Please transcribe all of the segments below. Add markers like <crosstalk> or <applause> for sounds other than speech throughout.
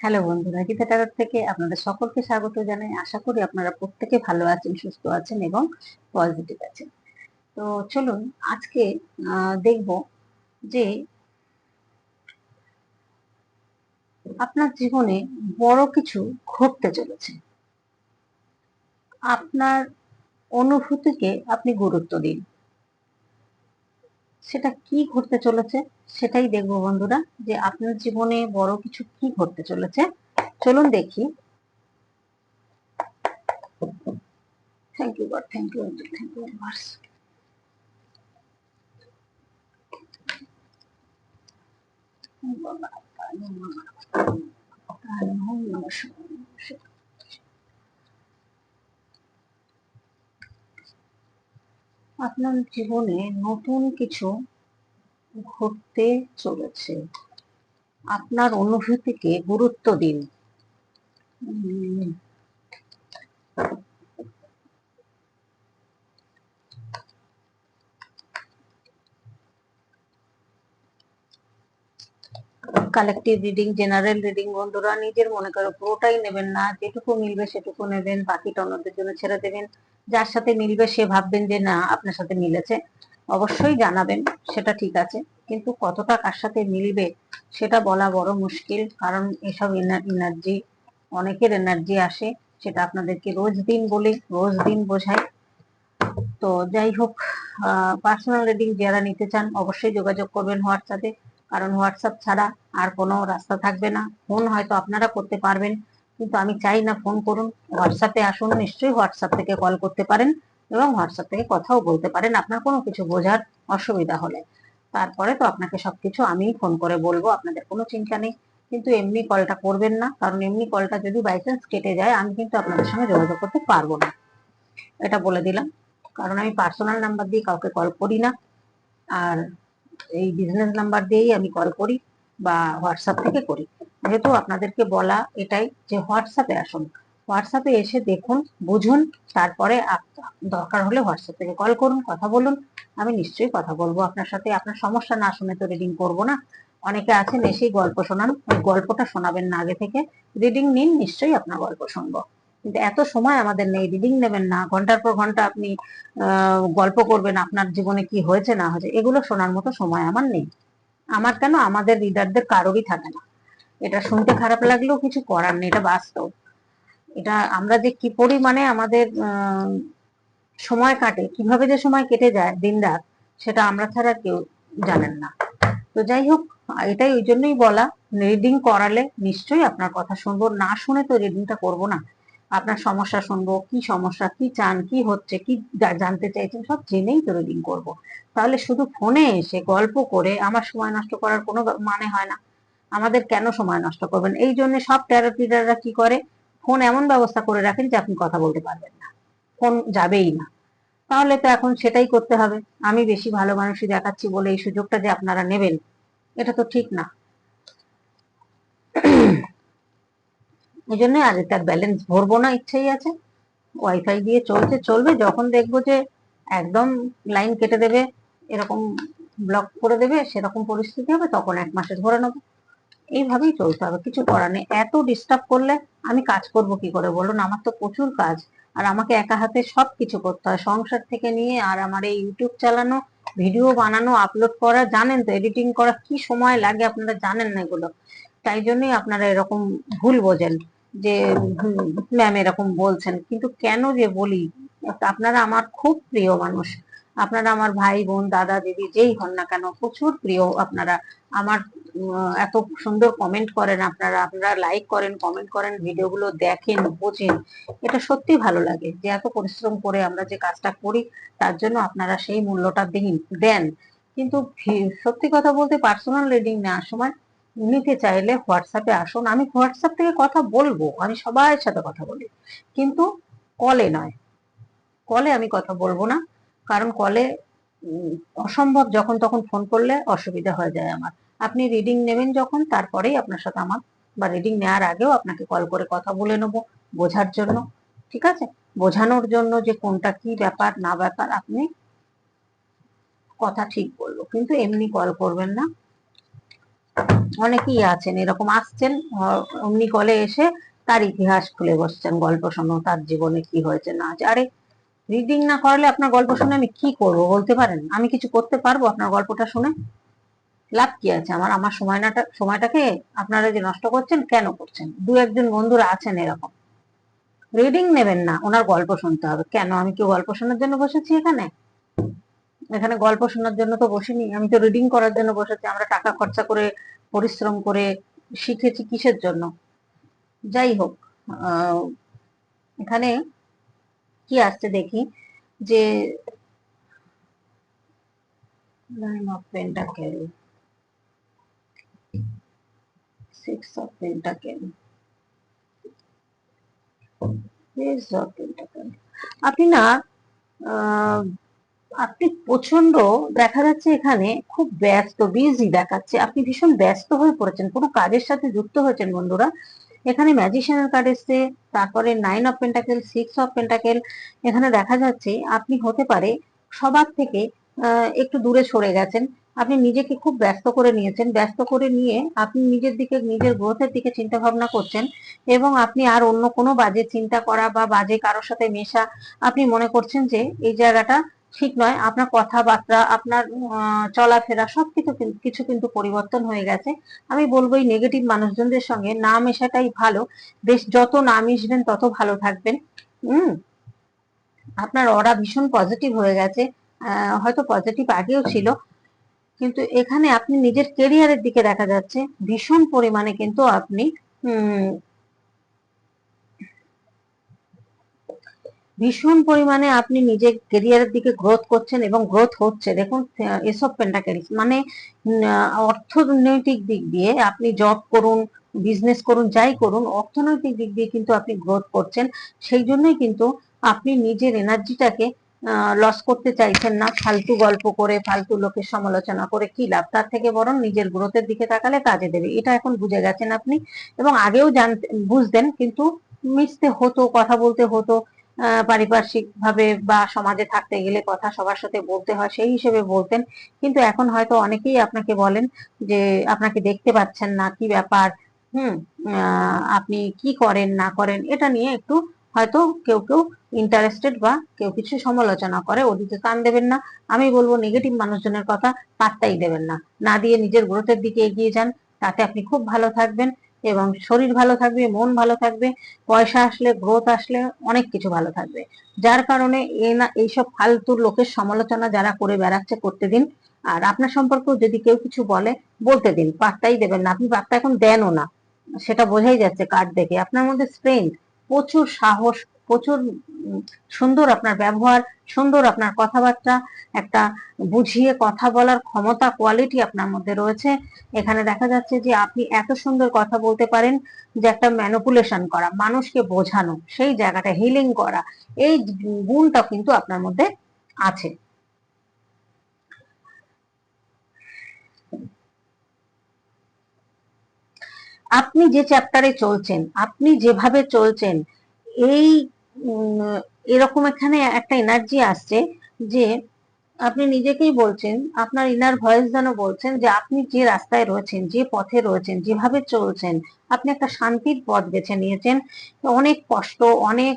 Hello বন্ধুরা, গীতা টারট থেকে আপনাদের সকলকে স্বাগত জানাই। আশা করি আপনারা প্রত্যেকে ভালো আছেন, সুস্থ আছেন এবং পজিটিভ আছেন। তো চলুন, আজকে দেখব যে আপনার জীবনে বড় কিছু ঘটতে চলেছে। আপনার অনুভূতিকে আপনি গুরুত্ব দিন। সেটা কি ঘটতে চলেছে সেটাই দেখব বন্ধুরা যে আপনার জীবনে বড় কিছু কি ঘটতে চলেছে চলুন দেখি thank you God thank you thank you universe আপনার জীবনে নতুন কিছু ঘটতে চলেছে। আপনার অনুভূতিকে গুরুত্ব দিন। কালেকটিভ রিডিং জেনারেল রিডিং বন্ধুরা, নিজের মনে করো, পুরোটাই নেবেন না, যেটুকু মিলবে সেটুকু নেবেন, বাকিটা অন্যদের জন্য ছেড়ে দেবেন। যার সাথে মিলবে সে ভাববেন যে না, আপনার সাথে মিলেছে। অবশ্যই জানাবেন, সেটা ঠিক আছে। কিন্তু কতটা কার সাথে মিলবে, সেটা বলা বড় মুশকিল। কারণ এসব এনার্জি, অনেকের এনার্জি আসে, সেটা আপনাদেরকে রোজ দিন বলি, রোজ দিন বোঝাই। তো যাই হোক পার্সোনাল রিডিং যারা নিতে চান, অবশ্যই যোগাযোগ করবেন হোয়াটসঅ্যাপে। কারণ হোয়াটসঅ্যাপ ছাড়া আর কোনো রাস্তা থাকবে না। ফোন হয়তো আপনারা করতে পারবেন কিন্তু আমি চাই না ফোন করুন। হোয়াটসঅ্যাপে আসুন, নিশ্চয়ই হোয়াটসঅ্যাপ থেকে কল করতে পারেন এবং হোয়াটসঅ্যাপ থেকে কথাও বলতে পারেন। আপনার কোনো কিছু বোঝার অসুবিধা হলে। তারপরে তো আপনাকে সবকিছু আমিই ফোন করে বলব, আপনাদের কোনো চিন্তা নেই। কিন্তু এমনি কলটা করবেন না, কারণ এমনি কলটা যদি বাই চান্স কেটে যায়, আমি কিন্তু আপনাদের সঙ্গে যোগাযোগ করতে পারব না। এটা বলে দিলাম। কারণ আমি পার্সোনাল নাম্বার দিয়ে কাউকে কল করি না। আর এই বিজনেস নাম্বার দিয়েই আমি কল করি বা হোয়াটসঅ্যাপ থেকে করি। যেহেতু আপনাদেরকে বলা এটাই যে হোয়াটসঅ্যাপে আসুন। হোয়াটসঅ্যাপে এসে দেখুন, বুঝুন, তারপরে দরকার হলে হোয়াটসঅ্যাপ থেকে কল করুন, কথা বলুন। আমি নিশ্চয়ই কথা বলব আপনার সাথে। আপনার সমস্যা না শুনে তো রিডিং করব না। অনেকে আছেন, এসেই গল্প শোনান। ওই গল্পটা শোনাবেন না আগে থেকে। রিডিং নিন, নিশ্চয়ই আপনার গল্প শুনব। কিন্তু এত সময় আমাদের নেই। রিডিং নেবেন না। ঘণ্টার পর ঘণ্টা আপনি গল্প করবেন, আপনার জীবনে কি হয়েছে, না হয়েছে, এগুলো শোনার মতো সময় আমার নেই। আমার কেন? আমাদের রিডারদের কারোরই থাকে না। এটা শুনতে খারাপ লাগলেও কিছু করার নেই, এটা বাস্তব। এটা আমরা যে কি পরিমাণে আমাদের সময় কাটে, কীভাবে যে সময় কেটে যায় দিন রাত, সেটা আমরা ছাড়া কেউ জানেন না। তো যাই হোক, এটাই ওই জন্যই বলা রিডিং করালে নিশ্চয়ই আপনার কথা শুনব, না শুনে তো রিডিংটা করব না। আপনার সমস্যা শুনব, কি সমস্যা, কি চান, কি হচ্ছে, কি জানতে চাইছেন, সব জেনেই তো রিডিং করব। তাহলে শুধু ফোনে এসে গল্প করে আমার সময় নষ্ট করার কোনো মানে হয় না। আমাদের কেন সময় নষ্ট করবেন? এই জন্য সব ট্যারো রিডাররা কি করে? ফোন এমন ব্যবস্থা করে রাখেন যে আপনি কথা বলতে পারবেন না। ফোন যাবেই না। তাহলে তো এখন সেটাই করতে হবে। আমি বেশি ভালো মানুষই দেখাচ্ছি বলে এই সুযোগটা যে আপনারা নেবেন, এটা তো ঠিক না। এই জন্য আর তার ব্যালেন্স ভরবো না, ইচ্ছেই আছে। ওয়াইফাই দিয়ে চলছে, চলবে। যখন দেখব যে একদম লাইন কেটে দেবে, এরকম ব্লক করে দেবে, সেরকম পরিস্থিতি হবে, তখন এক মাসে ধরে নেব। এইভাবেই চলতে হবে কিছু করার নেই। এত ডিস্টার্ব করলে আমি কাজ করব কি করে বলুন? আমার তো প্রচুর কাজ। আর আমাকে একা হাতে সব কিছু করতে হয়। সংসার থেকে নিয়ে আর আমার এই ইউটিউব চালানো ভিডিও বানানো আপলোড করা, জানেন তো এডিটিং করা কি সময় লাগে আপনারা জানেন না এগুলো। তাই জন্যই আপনারা এরকম ভুল বোঝেন যে ম্যাম এরকম বলছেন। কিন্তু কেন যে বলি, আপনারা আমার খুব প্রিয় মানুষ। আপনারা আমার ভাই, বোন, দাদা, দিদি, যেই হন না কেন, প্রচুর প্রিয় আপনারা। আমার এত সুন্দর কমেন্ট করেন আপনারা আপনারা লাইক করেন কমেন্ট করেন ভিডিওগুলো দেখেন, বোঝেন। এটা সত্যি ভালো লাগে যে এত পরিশ্রম করে আমরা যে কাজটা করি, তার জন্য আপনারা সেই মূল্যটা দিন, দেন। কিন্তু সত্যি কথা বলতে পার্সোনাল রিডিং নেওয়ার সময় নিতে চাইলে হোয়াটসঅ্যাপে আসুন। আমি হোয়াটসঅ্যাপ থেকে কথা বলব, আমি সবার সাথে কথা বলি। কিন্তু কলে নয়। কলে আমি কথা বলব না, কারণ কলে অসম্ভব যখন তখন ফোন করলে অসুবিধা হয়ে যায় আমার। আপনি রিডিং নেবেন যখন, তারপরেই আপনার সাথে আমার, বা রিডিং নেওয়ার আগেও আপনাকে কল করে কথা বলে নেব, বোঝার জন্য, ঠিক আছে? বোঝানোর জন্য যে কোনটা কি ব্যাপার, না ব্যাপার, আপনি কথা ঠিক বলব, কিন্তু এমনি কল করবেন না। অনেকেই আছেন, এরকম আসছেন অমনি কলে এসে তার ইতিহাস খুলে বসছেন, গল্প শোনো, তার জীবনে কি হয়েছে, না হয়েছে। আরে রিডিং না করলে আপনার গল্প শুনে আমি কি করব, বলতে পারেন? আমি কিছু করতে পারব আপনার গল্পটা শুনে? লাভ কি আছে? আমার আমার সময়টা সময়টাকে আপনারা যে নষ্ট করছেন, কেন করছেন? দু একজন বন্ধুরা আছেন এরকম। রিডিং নেবেন না, ওনার গল্প শুনতে হবে। কেন? আমি কি গল্প শোনার জন্য বসেছি এখানে? এখানে গল্প শোনার জন্য তো বসিনি। আমি তো রিডিং করার জন্য বসেছি। আমরা টাকা খরচা করে, পরিশ্রম করে শিখেছি কিসের জন্য? যাই হোক এখানে কি আসছে দেখি, যে nine of pentacle six of pentacle page of pentacle আপনি না আপনি প্রচণ্ড দেখা যাচ্ছে এখানে খুব ব্যস্ত বিজি দেখাচ্ছে। আপনি ভীষণ ব্যস্ত হয়ে পড়েছেন। কোনো কাজের সাথে যুক্ত হয়েছেন বন্ধুরা? এখানে ম্যাজিশিয়ানের কার্ড এসছে তারপরে nine of pentacle six of pentacle এখানে দেখা যাচ্ছে আপনি হতে পারে সবার থেকে আহ, একটু দূরে সরে গেছেন। আপনি নিজেকে খুব ব্যস্ত করে নিয়েছেন। ব্যস্ত করে নিয়ে আপনি নিজের দিকে, নিজের গ্রোথের দিকে চিন্তা ভাবনা করছেন এবং আপনি আর অন্য কোনো বাজে চিন্তা করা বা বাজে কারোর সাথে মেশা আপনি মনে করছেন যে এই জায়গাটা ঠিক নয়। আপনার কথাবার্তা, আপনার চলাফেরা সবকিছু কিছু কিন্তু পরিবর্তন হয়ে গেছে। আমি বলব এই নেগেটিভ মানুষজনদের সঙ্গে না মেশাটাই ভালো। বেশ যত না মিশবেন তত ভালো থাকবেন। হুম? আপনার অরা ভীষণ পজিটিভ হয়ে গেছে। হয়তো পজিটিভ আগেও ছিল। কিন্তু এখানে আপনি নিজের কেরিয়ারের দিকে দেখা যাচ্ছে। ভীষণ পরিমাণে কিন্তু আপনি ভীষণ পরিমাণে আপনি নিজের কেরিয়ারের দিকে গ্রোথ করছেন এবং গ্রোথ হচ্ছে। দেখুন এসব পেন্টাকেলস মানে অর্থনৈতিক দিক দিয়ে আপনি জব করুন বিজনেস করুন, যাই করুন, অর্থনৈতিক দিক দিয়ে কিন্তু আপনি গ্রোথ করছেন। সেই জন্যই কিন্তু আপনি নিজের এনার্জিটাকে লস করতে চাইছেন না, ফালতু গল্প করে, ফালতু লোকের সমালোচনা করে কি লাভ? তার থেকে বরং নিজের গ্রোথের দিকে তাকালে কাজে দেবে। এটা এখন বুঝে গেছেন আপনি এবং আগেও জানতে, বুঝতেন কিন্তু মিশতে হতো, কথা বলতে হতো পারিপার্শ্বিক ভাবে বা সমাজে থাকতে গেলে কথা সবার সাথে বলতে হয়, সেই হিসেবে বলতেন। কিন্তু এখন হয়তো অনেকেই আপনাকে বলেন যে, আপনাকে দেখতে পাচ্ছেন না, কি ব্যাপার? হুম আপনি কি করেন, না করেন? এটা নিয়ে একটু হয়তো কেউ কেউ ইন্টারেস্টেড বা কেউ কিছু সমালোচনা করে, ওদিকে কান দেবেন না। আমি বলব নেগেটিভ মানুষজনের কথা পাত্তাই দেবেন না। না দিয়ে নিজের গ্রোথের দিকে এগিয়ে যান, তাতে আপনি খুব ভালো থাকবেন এবং শরীর ভালো থাকবে, মন ভালো থাকবে, পয়সা আসলে গ্রোথ আসলে অনেক কিছু ভালো থাকবে। যার কারণে এ না, এইসব ফালতু লোকের সমালোচনা যারা করে বেড়াচ্ছে করতে দিন। আর আপনার সম্পর্কেও যদি কেউ কিছু বলে, বলতে দিন, পাত্তাই দেবেন না। আপনি পাত্তা এখন দেনও না। সেটা বোঝাই যাচ্ছে কার্ড দেখে। আপনার মধ্যে স্ট্রেংথ প্রচুর সাহস প্রচুর সুন্দর আপনার ব্যবহার, সুন্দর আপনার কথাবার্তা, একটা বুঝিয়ে কথা বলার ক্ষমতা কোয়ালিটি আপনার মধ্যে রয়েছে। এখানে দেখা যাচ্ছে যে আপনি এত সুন্দর কথা বলতে পারেন যে একটা ম্যানুপুলেশন করা, মানুষকে বোঝানো, সেই জায়গাটা হিলিং করা, এই গুণটা কিন্তু আপনার মধ্যে আছে। আপনি যে চ্যাপ্টারে চলছেন, আপনি যেভাবে চলছেন, এই এরকম এখানে একটা এনার্জি আসছে যে আপনি নিজেকেই বলছেন, আপনার ইনার ভয়েস যেন বলছেন যে আপনি যে রাস্তায় রয়েছেন, যে পথে রয়েছেন, যেভাবে চলছেন, আপনি একটা শান্তির পথ বেছে নিয়েছেন। অনেক কষ্ট, অনেক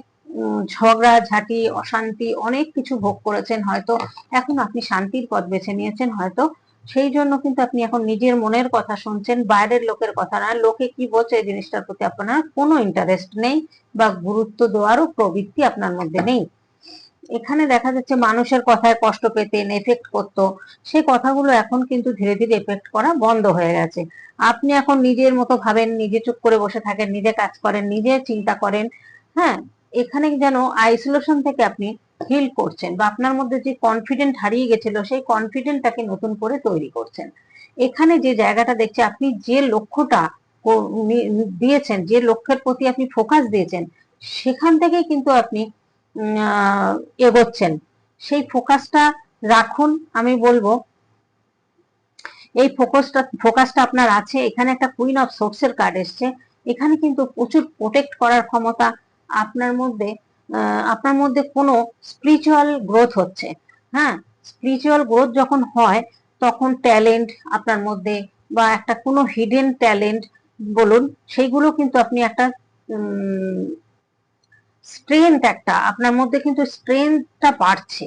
ঝগড়া, ঝাঁটি, অশান্তি, অনেক কিছু ভোগ করেছেন হয়তো। এখন আপনি শান্তির পথ বেছে নিয়েছেন হয়তো। সেই জন্য কিন্তু আপনি এখন নিজের মনের কথা শুনছেন, বাইরের লোকের কথা না। লোকে কি বলছে এই জিনিসটার প্রতি আপনার কোনো ইন্টারেস্ট নেই বা গুরুত্ব দেওয়ারও প্রবৃত্তি আপনার মধ্যে নেই। এখানে দেখা যাচ্ছে মানুষের কথায় কষ্ট পেতেন এফেক্ট করতো সেই কথাগুলো এখন কিন্তু ধীরে ধীরে এফেক্ট করা বন্ধ হয়ে গেছে। আপনি এখন নিজের মতো ভাবেন, নিজে চুপ করে বসে থাকেন, নিজে কাজ করেন, নিজে চিন্তা করেন হ্যাঁ? এখানে যেন আইসোলেশন থেকে আপনি হিল করছেন বা আপনার মধ্যে যে কনফিডেন্ট হারিয়ে গেছিল, সেই কনফিডেন্টটাকে নতুন করে তৈরি করছেন। এখানে যে জায়গাটা দেখছে, আপনি যে লক্ষ্যটা দিয়েছেন, যে লক্ষ্যের প্রতি আপনি ফোকাস দিয়েছেন, সেখান থেকে কিন্তু আপনি এগোচ্ছেন। সেই ফোকাসটা রাখুন, আমি বলব, এই ফোকাসটা ফোকাসটা আপনার আছে। এখানে একটা কুইন অফ সোর্সের কার্ড এসছে। এখানে কিন্তু প্রচুর প্রোটেক্ট করার ক্ষমতা আপনার মধ্যে আপনার মধ্যে কোনো স্পিরিচুয়াল গ্রোথ হচ্ছে। হ্যাঁ স্পিরিচুয়াল গ্রোথ যখন হয়, তখন ট্যালেন্ট আপনার মধ্যে বা একটা কোনো হিডেন ট্যালেন্ট বলুন সেইগুলো কিন্তু আপনি একটা স্ট্রেংথ একটা, আপনার মধ্যে কিন্তু স্ট্রেংথটা বাড়ছে।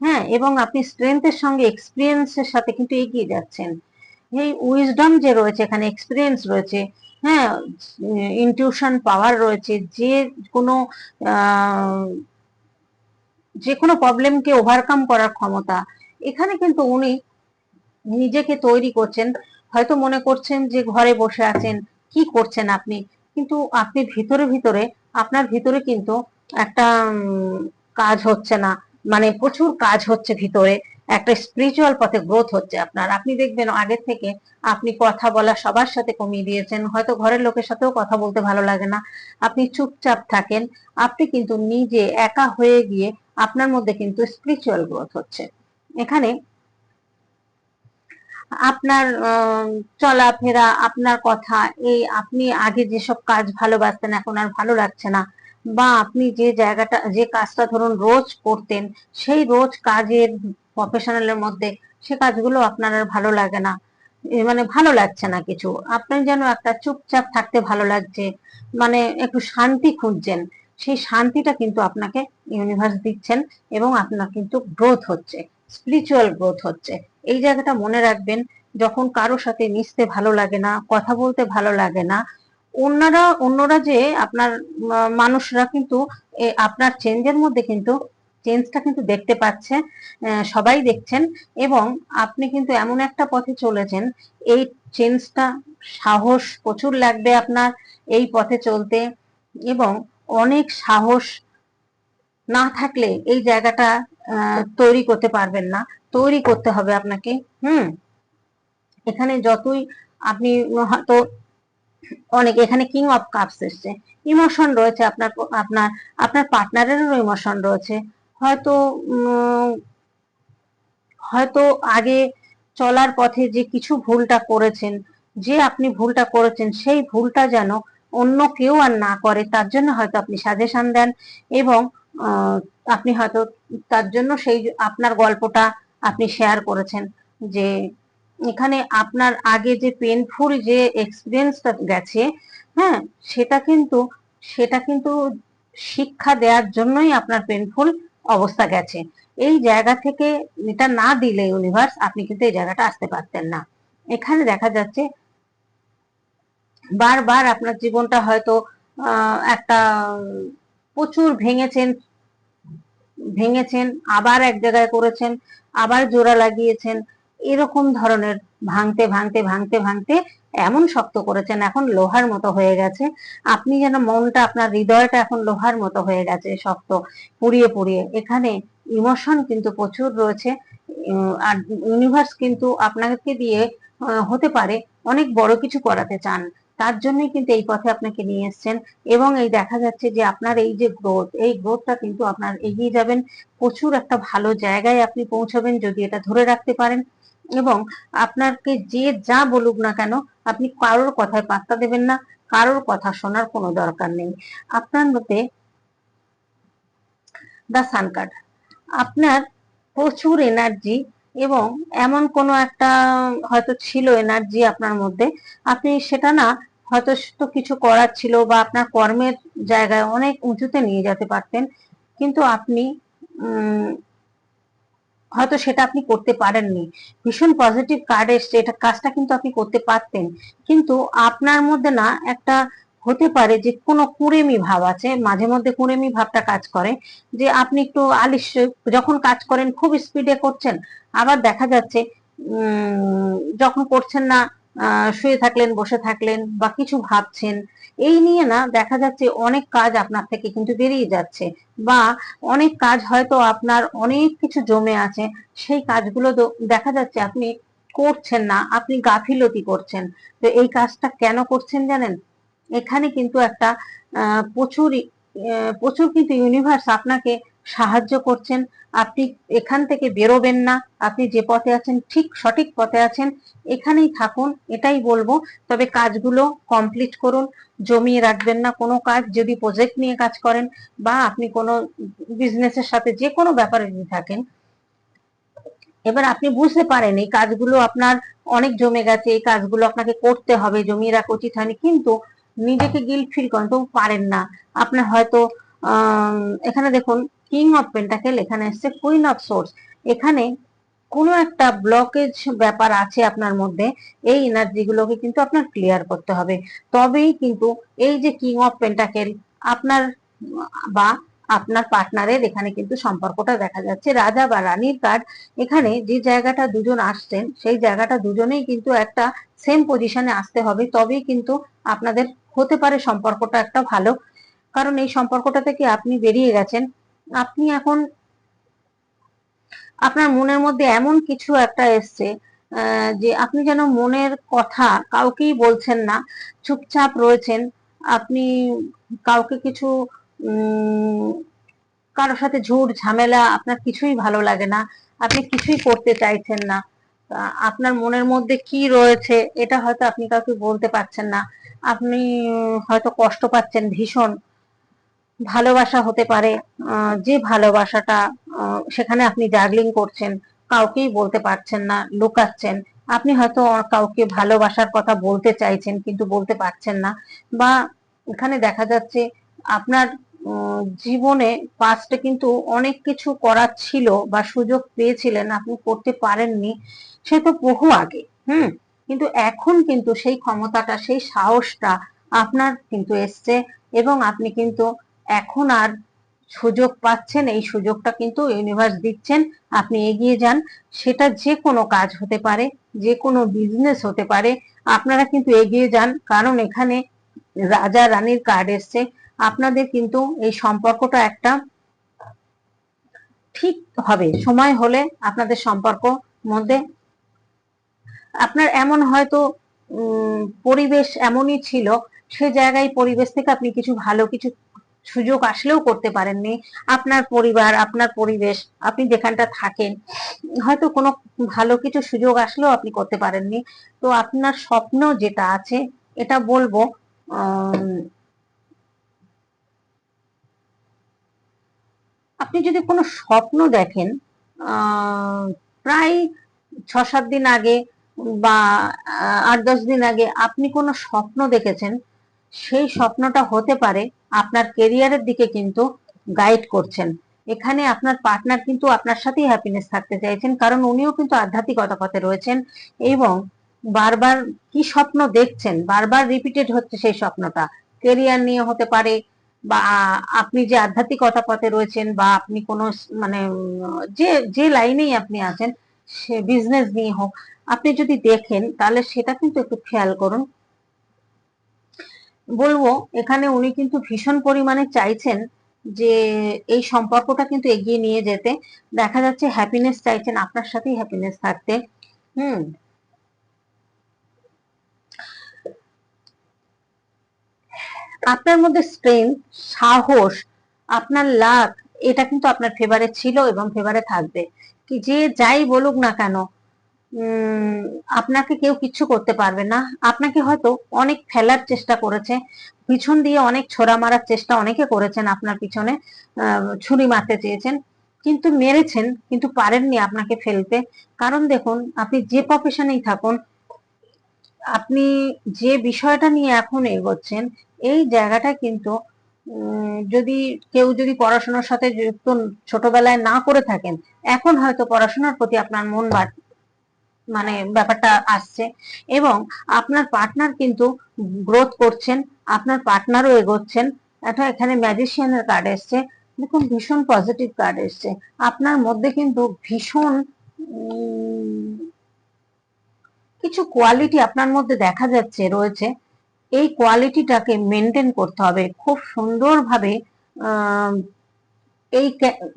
হ্যাঁ এবং আপনি স্ট্রেংথের সঙ্গে এক্সপিরিয়েন্সের সাথে কিন্তু এগিয়ে যাচ্ছেন। এই উইজডম যে রয়েছে, এখানে এক্সপিরিয়েন্স রয়েছে হ্যাঁ ইনটিউশন পাওয়ার রয়েছে। যে কোনো যে কোনো প্রবলেমকে ওভারকাম করার ক্ষমতা। এখানে কিন্তু উনি নিজেকে তৈরি করছেন, হয়তো মনে করছেন যে ঘরে বসে আছেন, কি করছেন আপনি? কিন্তু আপনি ভিতরে ভিতরে, আপনার ভিতরে কিন্তু একটা কাজ হচ্ছে না। মানে প্রচুর কাজ হচ্ছে ভিতরে। একটা স্পিরিচুয়াল পথে গ্রোথ হচ্ছে আপনার। আপনি দেখবেন আগের থেকে আপনি কথা বলা সবার সাথে কমিয়ে দিয়েছেন। হয়তো ঘরের লোকের সাথেও কথা বলতে ভালো লাগে না। আপনি চুপচাপ থাকেন। আপনি কিন্তু নিজে একা হয়ে গিয়ে আপনার মধ্যে কিন্তু স্পিরিচুয়াল গ্রোথ হচ্ছে। এখানে আপনার চলাফেরা, আপনার কথা, এই আপনি আগে যেসব কাজ ভালোবাসতেন এখন আর ভালো লাগছে না। বা আপনি যে জায়গাটা, যে কাজটা ধরুন রোজ করতেন, সেই রোজ কাজের প্রফেশনালের মধ্যে সে কাজগুলো আপনার আর ভালো লাগে না। মানে ভালো লাগছে না কিছু। আপনার যেন একটা চুপচাপ থাকতে ভালো লাগছে মানে একটু শান্তি খুঁজছেন, সেই শান্তিটা কিন্তু আপনাকে ইউনিভার্স দিচ্ছেন এবং আপনার কিন্তু গ্রোথ হচ্ছে স্পিরিচুয়াল গ্রোথ হচ্ছে। এই জায়গাটা মনে রাখবেন, যখন কারও সাথে মিশতে ভালো লাগে না, কথা বলতে ভালো লাগে না, অন্যরা অন্যরা যে আপনার মানুষরা কিন্তু আপনার চেঞ্জের মধ্যে কিন্তু চেঞ্জটা কিন্তু দেখতে পাচ্ছে সবাই দেখছেন এবং আপনি কিন্তু এমন একটা পথে চলেছেন, এই চেঞ্জটা সাহস প্রচুর লাগবে আপনার এই পথে চলতে এবং অনেক সাহস না থাকলে এই জায়গাটা তৈরি করতে পারবেন না, তৈরি করতে হবে আপনাকে, হুম? এখানে যতই আপনি হয়তো অনেক, এখানে কিং অফ কাপস এসছে ইমোশন রয়েছে আপনার আপনার আপনার পার্টনারেরও ইমোশন রয়েছে হয়তো হয়তো আগে চলার পথে যে কিছু ভুলটা করেছেন, যে আপনি ভুলটা করেছেন, সেই ভুলটা যেন অন্য কেউ আর না করে, তার জন্য হয়তো আপনি সাজেশন দেন এবং আপনি হয়তো তার জন্য সেই আপনার গল্পটা আপনি শেয়ার করেছেন যে এখানে আপনার আগে যে পেনফুল যে এক্সপিরিয়েন্সটা গেছে হ্যাঁ সেটা কিন্তু সেটা কিন্তু শিক্ষা দেওয়ার জন্যই আপনার পেনফুল অবস্থা গেছে। এই জায়গা থেকে এটা না দিলে ইউনিভার্স আপনি কিন্তু এই জায়গাটা আসতে পারতেন না। এখানে দেখা যাচ্ছে বারবার আপনার জীবনটা হয়তো একটা প্রচুর ভেঙেছেন ভেঙেছেন, আবার এক জায়গায় করেছেন, আবার জোড়া লাগিয়েছেন, এরকম ধরনের ভাঙতে ভাঙতে ভাঙতে ভাঙতে এমন শক্ত করেছেন, এখন লোহার মতো হয়ে গেছে। আপনি যেন মনটা আপনার হৃদয়টা এখন লোহার মতো হয়ে গেছে, শক্ত, পুড়িয়ে পুড়িয়ে। এখানে ইমোশন কিন্তু প্রচুর রয়েছে আর ইউনিভার্স কিন্তু আপনাকে দিয়ে হতে পারে অনেক বড় কিছু করাতে চান। তার জন্যই কিন্তু এই পথে আপনাকে নিয়ে এসছেন। এবং এই দেখা যাচ্ছে যে আপনার এই যে গ্রোথ এই গ্রোথটা কিন্তু আপনার এগিয়ে যাবেন। প্রচুর একটা ভালো জায়গায় আপনি পৌঁছাবেন যদি এটা ধরে রাখতে পারেন। এবং আপনাকে যে যা বলুক না কেন, আপনি কারোর কথায় পাত্তা দেবেন না, কারোর কথা শোনার কোনো দরকার নেই। আপনার মধ্যে দা সান কার্ড আপনার প্রচুর এনার্জি এবং এমন কোনো একটা, হয়তো ছিল এনার্জি আপনার মধ্যে, আপনি সেটা না হয়তো তো কিছু করার ছিল বা আপনার কর্মের জায়গায় অনেক উঁচুতে নিয়ে যেতে পারতেন, কিন্তু আপনি হয়তো সেটা আপনি করতে পারেননি। ভীষণ পজিটিভ কার্ড এসছে, এটা কাজটা কিন্তু আপনি করতে পারতেন। কিন্তু আপনার মধ্যে না একটা হতে পারে যে কোনো কুড়েমি ভাব আছে, মাঝে মধ্যে কুড়েমি ভাবটা কাজ করে, যে আপনি একটু আলিস্য যখন কাজ করেন খুব স্পিডে করছেন, আবার দেখা যাচ্ছে যখন করছেন না শুয়ে থাকলেন, বসে থাকলেন বা কিছু ভাবছেন এই নিয়ে না দেখা যাচ্ছে অনেক কাজ আপনার থেকে কিন্তু বেরিয়ে যাচ্ছে বা অনেক কাজ হয়তো আপনার অনেক কিছু জমে আছে, সেই কাজগুলো দেখা যাচ্ছে আপনি করছেন না, আপনি গাফিলতি করছেন। তো এই কাজটা কেন করছেন জানেন? এখানে কিন্তু একটা প্রচুর প্রচুর কিন্তু ইউনিভার্স আপনাকে সাহায্য করছেন, আপনি এখান থেকে বেরোবেন না, আপনি যে পথে আছেন ঠিক সঠিক পথে আছেন, এখানেই থাকুন, এটাই বলব। তবে কাজগুলো কমপ্লিট করুন, জমিয়ে রাখবেন না কোনো কাজ, যদি প্রজেক্ট নিয়ে কাজ করেন বা আপনি কোনো বিজনেসের সাথে যে কোনো ব্যাপারে যদি থাকেন, এবার আপনি বুঝতে পারেন এই কাজগুলো আপনার অনেক জমে গেছে, এই কাজগুলো আপনাকে করতে হবে, জমিয়ে রাখা উচিত হয়নি, কিন্তু নিজেকে গিল্ট ফিল করেন তবু পারেন না। আপনার হয়তো এখানে দেখুন কিং অফ পেন্টাকেল এখানে এসছে কুইন অফ সোর্স এখানে কোনো একটা ব্লকেজ ব্যাপার আছে আপনার মধ্যে, এই এনার্জি গুলোকে কিন্তু আপনার ক্লিয়ার করতে হবে। তবেই কিন্তু এই যে কিং অফ পেন্টাকেল আপনার বা আপনার পার্টনারের এখানে কিন্তু সম্পর্কটা দেখা যাচ্ছে। রাজা বা রানীর কার্ড এখানে যে জায়গাটা দুজন আসছেন, সেই জায়গাটা দুজনেই কিন্তু একটা সেম পজিশনে আসতে হবে। তবেই কিন্তু আপনাদের হতে পারে সম্পর্কটা একটা ভালো। কারণ এই সম্পর্কটা থেকে আপনি বেরিয়ে গেছেন? আপনি এখন আপনার মনের মধ্যে এমন কিছু একটা এসছে যে আপনি যেন মনের কথা কাউকেই বলছেন না, চুপচাপ রয়েছেন, আপনি কাউকে কিছু কারোর সাথে ঝুট ঝামেলা, আপনার কিছুই ভালো লাগে না, আপনি কিছুই করতে চাইছেন না আপনার মনের মধ্যে কি রয়েছে এটা হয়তো আপনি কাউকে বলতে পারছেন না, আপনি হয়তো কষ্ট পাচ্ছেন ভীষণ ভালোবাসা হতে পারে যে ভালোবাসাটা সেখানে আপনি জাগলিং করছেন, কাউকেই বলতে পারছেন না, লুকাচ্ছেন। আপনি হয়তো কাউকে ভালোবাসার কথা বলতে চাইছেন, কিন্তু বলতে পারছেন না। বা এখানে দেখা যাচ্ছে আপনার জীবনে পাস্টে কিন্তু অনেক কিছু করার ছিল বা সুযোগ পেয়েছিলেন, আপনি করতে পারেননি, সে তো বহু আগে, হুম? কিন্তু এখন কিন্তু সেই ক্ষমতাটা, সেই সাহসটা আপনার কিন্তু এসছে এবং আপনি কিন্তু এখন আর সুযোগ পাচ্ছেন, এই সুযোগটা কিন্তু ইউনিভার্স দিচ্ছেন, আপনি এগিয়ে যান। সেটা যে কোনো কাজ হতে পারে যে কোনো বিজনেস হতে পারে, আপনারা কিন্তু এগিয়ে যান। কারণ এখানে রাজা রানীর কার্ড এসছে। আপনাদের কিন্তু এই সম্পর্কটা একটা ঠিক হবে। সময় হলে আপনাদের সম্পর্ক মধ্যে আপনার এমন হয়তো পরিবেশ এমনই ছিল, সে জায়গায় পরিবেশ থেকে আপনি কিছু ভালো কিছু সুযোগ আসলেও করতে পারেননি। আপনার পরিবার, আপনার পরিবেশ, আপনি যেখানটা থাকেন, হয়তো কোনো ভালো কিছু সুযোগ আসলেও আপনি করতে পারেননি। তো আপনার স্বপ্ন যেটা আছে, এটা বলব আপনি যদি কোনো স্বপ্ন দেখেন প্রায় ছ সাত দিন আগে বা আট দশ দিন আগে আপনি কোনো স্বপ্ন দেখেছেন সেই স্বপ্নটা হতে পারে আপনার কেরিয়ারের দিকে কিন্তু গাইড করছেন। এখানে আপনার পার্টনার কিন্তু আপনার সাথেই হ্যাপিনেস থাকতে চাইছেন, কারণ উনিও কিন্তু আধ্যাত্মিকতা পথে রয়েছেন এবং বারবার কি স্বপ্ন দেখছেন, বারবার রিপিটেড হচ্ছে সেই স্বপ্নটা। কেরিয়ার নিয়ে হতে পারে বা আপনি যে আধ্যাত্মিকতা পথে রয়েছেন বা আপনি কোনো মানে যে যে লাইনেই আপনি আছেন, সে বিজনেস নিয়ে হোক, আপনি যদি দেখেন তাহলে সেটা কিন্তু একটু খেয়াল করুন। বলব, এখানে উনি কিন্তু ভীষণ পরিমাণে চাইছেন যে এই সম্পর্কটা কিন্তু এগিয়ে নিয়ে যেতে। দেখা যাচ্ছে হ্যাপিনেস চাইছেন, আপনার সাথেই হ্যাপিনেস থাকতে। হুম। আপনার মধ্যে স্ট্রেংথ সাহস, আপনার লাক এটা কিন্তু আপনার ফেভারে ছিল এবং ফেভারে থাকবে। কি যে যাই বলুক না কেন আপনাকে কেউ কিচ্ছু করতে পারবে না। আপনাকে হয়তো অনেক ফেলার চেষ্টা করেছে, পিছন দিয়ে অনেক ছোড়া মারার চেষ্টা অনেকে করেছেন আপনার পিছনে ছুরি মারতে চেয়েছেন, কিন্তু মেরেছেন, কিন্তু পারেননি আপনাকে ফেলতে। কারণ দেখুন, আপনি যে প্রফেশনেই থাকুন, আপনি যে বিষয়টা নিয়ে এখন এগোচ্ছেন, এই জায়গাটা কিন্তু যদি কেউ যদি পড়াশোনার সাথে যুক্ত ছোটবেলায় না করে থাকেন, এখন হয়তো পড়াশোনার প্রতি আপনার মন বাড় মানে ব্যাপারটা আসছে এবং আপনার পার্টনার কিন্তু গ্রোথ করছেন, আপনার পার্টনারও এগোচ্ছেন। এটা এখানে ম্যাজিশিয়ানের কার্ড এসছে, দেখুন ভীষণ পজিটিভ কার্ড এসছে। আপনার মধ্যে কিন্তু ভীষণ কিছু কোয়ালিটি আপনার মধ্যে দেখা যাচ্ছে, রয়েছে। এই কোয়ালিটিটাকে মেনটেন করতে হবে। খুব সুন্দরভাবে এই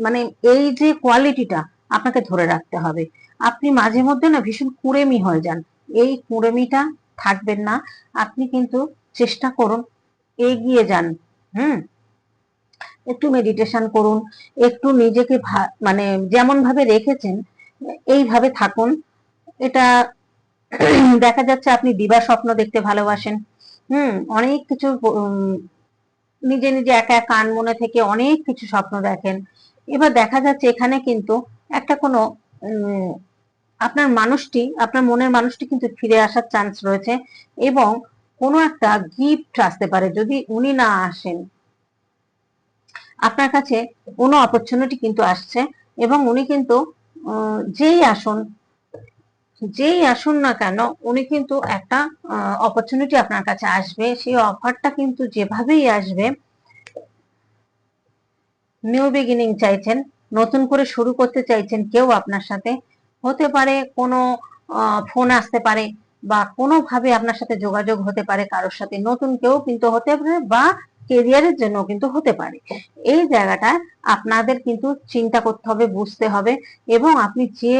মানে এই যে কোয়ালিটিটা আপনাকে ধরে রাখতে হবে। আপনি মাঝে মধ্যে না ভীষণ কুড়েমি হয়ে যান। এই কুড়েমিটা থাকবেন না, আপনি কিন্তু চেষ্টা করুন, এগিয়ে যান, হুম? একটু মেডিটেশন করুন, একটু নিজেকে মানে যেমন ভাবে রেখেছেন, এইভাবে থাকুন। এটা <clears throat> দেখা যাচ্ছে আপনি দিবা স্বপ্ন দেখতে ভালোবাসেন, হুম? অনেক কিছু নিজে নিজে একা একা কান মনে থেকে অনেক কিছু স্বপ্ন দেখেন। এবার দেখা যাচ্ছে এখানে কিন্তু একটা কোনো আপনার মানুষটি, আপনার মনের মানুষটি কিন্তু ফিরে আসার চান্স রয়েছে এবং কোনো একটা গিফট আসতে পারে যদি উনি না আসেন। আপনার কাছে কোনো অপরচুনিটি কিন্তু আসছে এবং উনি কিন্তু যেই আসুন যেই আসুন না কেন উনি কিন্তু একটা অপরচুনিটি আপনার কাছে আসবে। সেই অফারটা কিন্তু যেভাবেই আসবে নিউ বিগিনিং চাইছেন, নতুন করে শুরু করতে চাইছেন কেউ আপনার সাথে হতে পারে, কোনো ফোন আসতে পারে বা কোনোভাবে আপনার সাথে যোগাযোগ হতে পারে কারোর সাথে। নতুন কেউ কিন্তু হতে পারে বা কেরিয়ারের জন্য কিন্তু হতে পারে। এই জায়গাটা আপনাদের কিন্তু চিন্তা করতে হবে, বুঝতে হবে এবং আপনি যে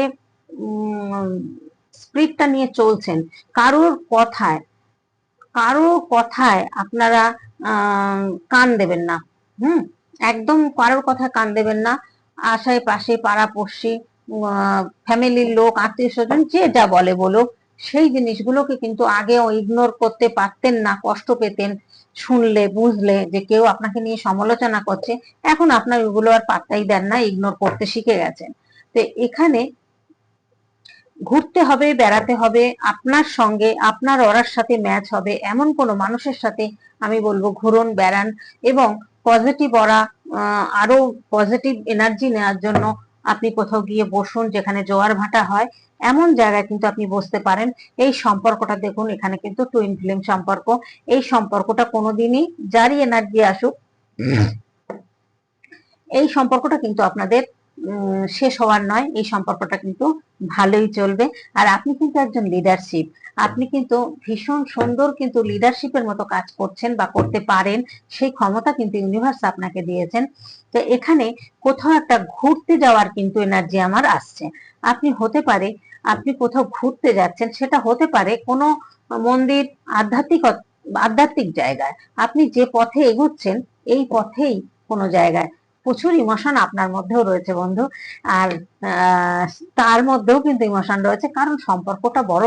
স্পিরিটটা নিয়ে চলছেন, কারোর কথায়, কারও কথায় আপনারা কান দেবেন না। হুম? একদম কারোর কথায় কান দেবেন না। আশায় পাশে পাড়া পড়শি ফ্যামিলির লোক আত্মীয় স্বজন যে যা বলে বলুক, সেই জিনিসগুলোকে কিন্তু আগেও ইগনোর করতে পারতেন না, কষ্ট পেতেন, শুনলে, বুঝলে যে কেউ আপনাকে নিয়ে সমালোচনা করছে। এখন আপনার ওগুলো আর পাত্তাই দেন না ইগনোর করতে শিখে গেছেন। তো এখানে ঘুরতে হবে, বেড়াতে হবে, আপনার সঙ্গে, আপনার ওরার সাথে ম্যাচ হবে, এমন কোনো মানুষের সাথে আমি বলব ঘুরুন, বেড়ান এবং পজিটিভ ওরা আরও পজিটিভ এনার্জি নেওয়ার জন্য আপনি কোথাও গিয়ে বসুন যেখানে জোয়ার ভাটা হয় এমন জায়গায় কিন্তু আপনি বসতে পারেন। এই সম্পর্কটা দেখুন এখানে কিন্তু টুইন ফিল্ম সম্পর্ক। এই সম্পর্কটা কোনোদিনই জারি এনার্জি আসুক। এই সম্পর্কটা কিন্তু আপনাদের শেষ হওয়ার নয়। এই সম্পর্কটা কিন্তু ভালোই চলবে। আর আপনি কিন্তু একজন লিডারশিপ আপনি কিন্তু ভীষণ সুন্দর কিন্তু লিডারশিপের মতো কাজ করছেন বা করতে পারেন। সেই ক্ষমতা কিন্তু ইউনিভার্স আপনাকে দিয়েছেন। তো এখানে কোথাও একটা ঘুরতে যাওয়ার কিন্তু এনার্জি আমার আসছে। আপনি হতে পারে, আপনি কোথাও ঘুরতে যাচ্ছেন, সেটা হতে পারে কোনো মন্দির আধ্যাত্মিক আধ্যাত্মিক জায়গায়। আপনি যে পথে এগোচ্ছেন, এই পথেই কোনো জায়গায়। প্রচুর ইমোশন আপনার মধ্যেও রয়েছে বন্ধু। আর তার মধ্যেও কিন্তু ইমোশন রয়েছে, কারণ সম্পর্কটা বড়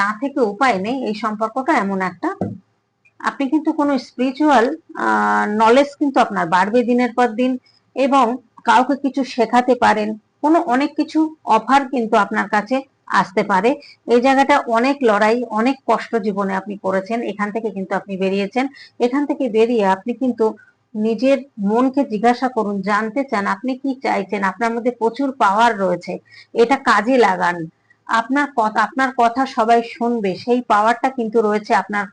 না থেকে উপায় নেই। এই সম্পর্কটা এমন একটা। আপনি কিন্তু কোনো স্পিরিচুয়াল নলেজ কিন্তু আপনার বাড়বে দিনের পর দিন এবং কাউকে কিছু শেখাতে পারেন। কোনো অনেক কিছু অফার কিন্তু আপনার কাছে আসতে পারে। এই জায়গাটা অনেক লড়াই, অনেক কষ্ট জীবনে আপনি করেছেন। এখান থেকে কিন্তু আপনি বেরিয়েছেন। এখান থেকে বেরিয়ে আপনি কিন্তু নিজের মনকে জিজ্ঞাসা করুন, জানতে চান, আপনি কি চাইছেন? আপনার মধ্যে প্রচুর পাওয়ার রয়েছে। এটা কাজে লাগান। আপনার কথা আপনার কথা সবাই শুনবে। সেই পাওয়ারটা কিন্তু রয়েছে আপনার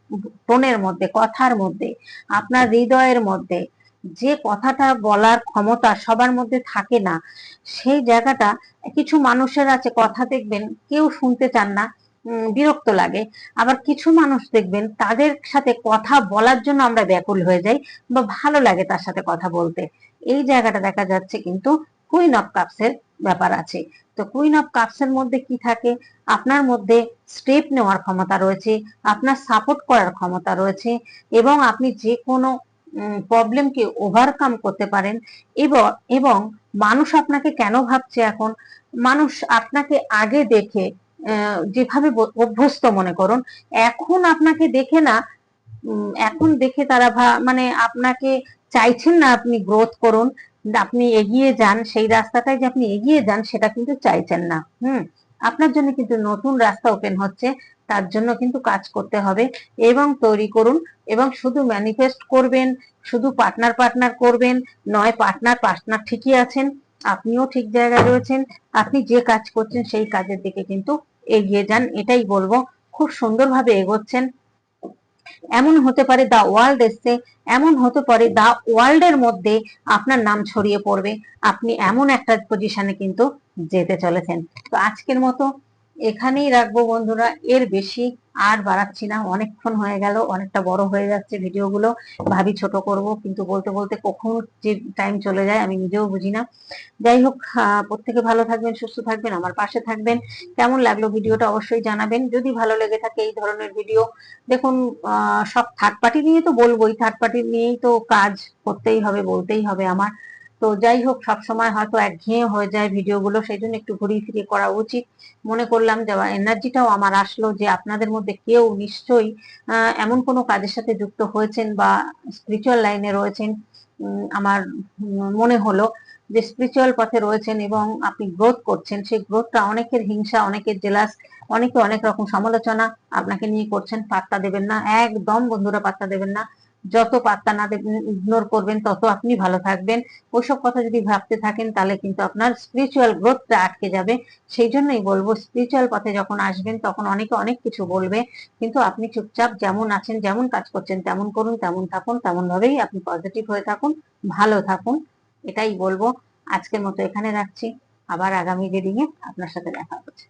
টোনের মধ্যে, কথার মধ্যে, আপনার হৃদয়ের মধ্যে। যে কথাটা বলার ক্ষমতা সবার মধ্যে থাকে না। সেই জায়গাটা কিছু মানুষের আছে, কথা দেখবেন, কেউ শুনতে চান না। বিরক্ত লাগে। আবার কিছু মানুষ দেখবেন, তাদের সাথে কথা বলার জন্য আমরা ব্যাকুল হয়ে যাই বা ভালো লাগে তার সাথে কথা বলতে। এই জায়গাটা দেখা যাচ্ছে কিন্তু কুইন অফ কাপসের ব্যাপার আছে। তো কুইন অফ কাপসের মধ্যে কি থাকে? আপনার মধ্যে স্টেপ নেওয়ার ক্ষমতা রয়েছে, আপনার সাপোর্ট করার ক্ষমতা রয়েছে এবং আপনি যে কোনো প্রবলেমকে ওভারকাম করতে পারেন এবং এবং মানুষ আপনাকে কেন ভাবছে এখন? মানুষ আপনাকে আগে দেখে যেভাবে অভ্যস্ত মনে করুন, এখন আপনাকে দেখে না এখন দেখে তারা মানে আপনাকে চাইছেন না আপনি গ্রোথ করুন, আপনি এগিয়ে যান, সেই রাস্তাটায় যে আপনি এগিয়ে যান, সেটা কিন্তু চাইছেন না, হুম? আপনার জন্য কিন্তু নতুন রাস্তা ওপেন হচ্ছে, তার জন্য কিন্তু কাজ করতে হবে এবং তৈরি করুন এবং শুধু ম্যানিফেস্ট করবেন, শুধু পার্টনার পার্টনার করবেন, নয় পার্টনার পার্টনার ঠিকই আছেন, আপনিও ঠিক জায়গায় রয়েছেন, আপনি যে কাজ করছেন সেই কাজের দিকে কিন্তু এগিয়ে যান, এটাই বলব। খুব সুন্দরভাবে এগোচ্ছেন। এমন হতে পারে দা ওয়ার্ল্ড এসছে, এমন হতে পারে দা ওয়ার্ল্ড এর মধ্যে আপনার নাম ছড়িয়ে পড়বে। আপনি এমন একটা পজিশনে কিন্তু যেতে চলেছেন। তো আজকের মতো এখানেই রাখব বন্ধুরা, এর বেশি আর বাড়াচ্ছি না। অনেকক্ষণ হয়ে গেল, অনেকটা বড় হয়ে যাচ্ছে ভিডিওগুলো। ভাবি ছোট করব, কিন্তু বলতে বলতে কখন যে টাইম চলে যায় আমি নিজেও বুঝি না। যাই হোক প্রত্যেকে ভালো থাকবেন, সুস্থ থাকবেন, আমার পাশে থাকবেন। কেমন লাগল ভিডিওটা অবশ্যই জানাবেন। যদি ভালো লেগে থাকে এই ধরনের ভিডিও, দেখুন সব থার্ড পার্টি নিয়ে তো বলবোই। থার্ড পার্টি নিয়েই তো কাজ করতেই হবে, বলতেই হবে আমার। তো যাই হোক সবসময় হয়তো একঘেয়ে হয়ে যায় ভিডিওগুলো, সেই জন্য একটু ঘুরিয়ে ফিরিয়ে করা উচিত। মনে করলাম যে এনার্জিটাও আমার আসলো যে, আপনাদের মধ্যে কেউ নিশ্চয়ই এমন কোনো কাজের সাথে যুক্ত হয়েছেন বা স্পিরিচুয়াল লাইনে রয়েছেন আমার মনে হলো যে স্পিরিচুয়াল পথে রয়েছেন এবং আপনি গ্রোথ করছেন। সেই গ্রোথটা অনেকের হিংসা, অনেকের জেলাস অনেকে অনেক রকম সমালোচনা আপনাকে নিয়ে করছেন। পাত্তা দেবেন না, একদম বন্ধুরা, পাত্তা দেবেন না। যত পাত্তা না ইগনোর করবেন, তত আপনি ভালো থাকবেন। ওইসব কথা যদি ভাবতে থাকেন, তাহলে কিন্তু আপনার স্পিরিচুয়াল গ্রোথটা আটকে যাবে। সেই জন্যই বলব স্পিরিচুয়াল পথে যখন আসবেন, তখন অনেকে অনেক কিছু বলবে। কিন্তু আপনি চুপচাপ যেমন আছেন, যেমন কাজ করছেন, তেমন করুন, তেমন থাকুন তেমন ভাবেই আপনি পজিটিভ হয়ে থাকুন, ভালো থাকুন। এটাই বলব। আজকের মতো এখানে রাখছি। আবার আগামী এ আপনার সাথে দেখা হচ্ছে।